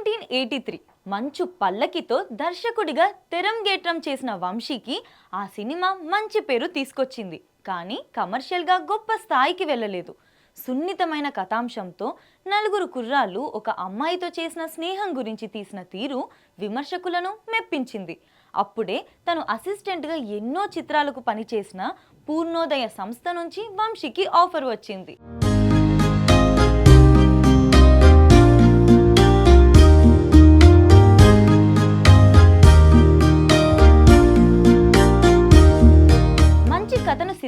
Nineteen eighty three మంచు పల్లకితో దర్శకుడిగా తెరంగేట్రం చేసిన వంశీకి ఆ సినిమా మంచి పేరు తీసుకొచ్చింది. కానీ కమర్షియల్గా గొప్ప స్థాయికి వెళ్ళలేదు. సున్నితమైన కథాంశంతో నలుగురు కుర్రాళ్ళు ఒక అమ్మాయితో చేసిన స్నేహం గురించి తీసిన తీరు విమర్శకులను మెప్పించింది. అప్పుడే తను అసిస్టెంట్గా ఎన్నో చిత్రాలకు పనిచేసిన పూర్ణోదయ సంస్థ నుంచి వంశీకి ఆఫర్ వచ్చింది.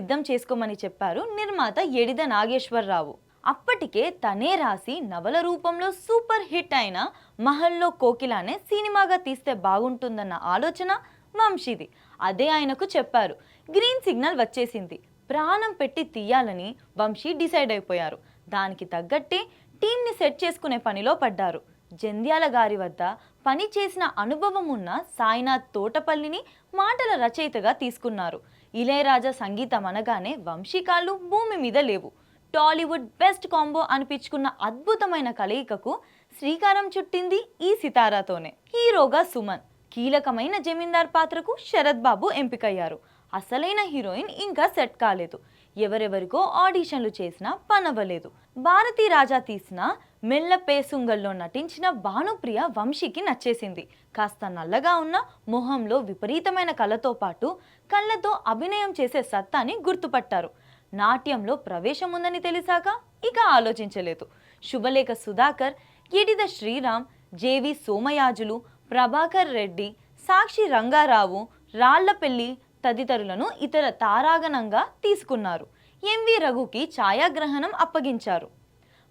సిద్ధం చేసుకోమని చెప్పారు నిర్మాత ఎడిద నాగేశ్వరరావు. అప్పటికే తనే రాసి నవల రూపంలో సూపర్ హిట్ అయిన మహల్లో కోకిలానే సినిమాగా తీస్తే బాగుంటుందన్న ఆలోచన వంశీది. అదే ఆయనకు చెప్పారు. గ్రీన్ సిగ్నల్ వచ్చేసింది. ప్రాణం పెట్టి తీయాలని వంశీ డిసైడ్ అయిపోయారు. దానికి తగ్గట్టే టీంని సెట్ చేసుకునే పనిలో పడ్డారు. జంధ్యాల గారి వద్ద పని చేసిన అనుభవం ఉన్న సాయినాథ్ తోటపల్లిని మాటల రచయితగా తీసుకున్నారు. ఇళయరాజా సంగీతం అనగానే వంశీకాళ్ళు భూమి మీద లేవు. టాలీవుడ్ బెస్ట్ కాంబో అనిపించుకున్న అద్భుతమైన కలయికకు శ్రీకారం చుట్టింది ఈ సితారాతోనే. హీరోగా సుమన్. కీలకమైన జమీందార్ పాత్రకు శరత్ బాబు ఎంపికయ్యారు. అసలైన హీరోయిన్ ఇంకా సెట్ కాలేదు. ఎవరెవరికో ఆడిషన్లు చేసినా పనవ్వలేదు. భారతీ రాజా తీసిన మెల్ల పేసుంగల్లో నటించిన భానుప్రియ వంశీకి నచ్చేసింది. కాస్త నల్లగా ఉన్న మొహంలో విపరీతమైన కళతో పాటు కళ్ళతో అభినయం చేసే సత్తాని గుర్తుపట్టారు. నాట్యంలో ప్రవేశం ఉందని తెలిసాక ఇక ఆలోచించలేదు. శుభలేఖ సుధాకర్ ఎడిద శ్రీరామ్ జేవి సోమయాజులు ప్రభాకర్ రెడ్డి సాక్షి రంగారావు రాళ్ళపెల్లి తదితరులను ఇతర తారాగణంగా తీసుకున్నారు. ఎంవి రఘుకి ఛాయాగ్రహణం అప్పగించారు.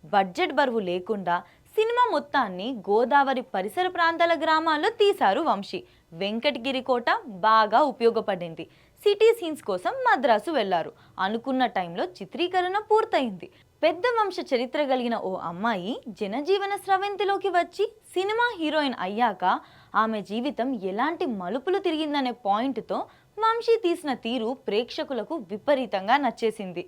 బడ్జెట్ బరువు లేకుండా సినిమా మొత్తాన్ని గోదావరి పరిసర ప్రాంతాల గ్రామాల్లో తీశారు వంశీ. వెంకటగిరి కోట బాగా ఉపయోగపడింది. సిటీ సీన్స్ కోసం మద్రాసు వెళ్ళారు. అనుకున్న టైంలో చిత్రీకరణ పూర్తయింది. పెద్ద వంశ చరిత్ర కలిగిన ఓ అమ్మాయి జనజీవన స్రవంతిలోకి వచ్చి సినిమా హీరోయిన్ అయ్యాక ఆమె జీవితం ఎలాంటి మలుపులు తిరిగిందనే పాయింట్తో వంశీ తీసిన తీరు ప్రేక్షకులకు విపరీతంగా నచ్చేసింది.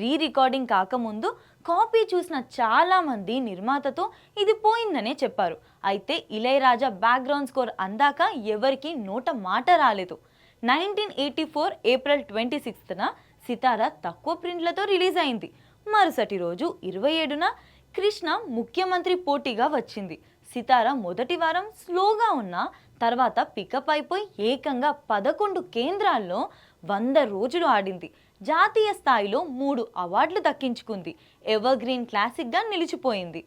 రీ రికార్డింగ్ కాకముందు కాపీ చూసిన చాలా మంది నిర్మాతతో ఇది పోయిందనే చెప్పారు. అయితే ఇళయరాజా బ్యాక్గ్రౌండ్ స్కోర్ అందాక ఎవరికి నోట మాట రాలేదు. Nineteen eighty four April twenty సిక్స్త్న Sitara తక్కువ ప్రింట్లతో రిలీజ్ అయింది. మరుసటి రోజు ఇరవై ఏడున కృష్ణ ముఖ్యమంత్రి పోటీగా వచ్చింది. సితార మొదటి వారం స్లోగా ఉన్న తర్వాత పికప్ అయిపోయి ఏకంగా పదకొండు కేంద్రాల్లో వంద రోజులు ఆడింది. జాతీయ స్థాయిలో మూడు అవార్డులు దక్కించుకుంది. ఎవర్గ్రీన్ క్లాసిక్గా నిలిచిపోయింది.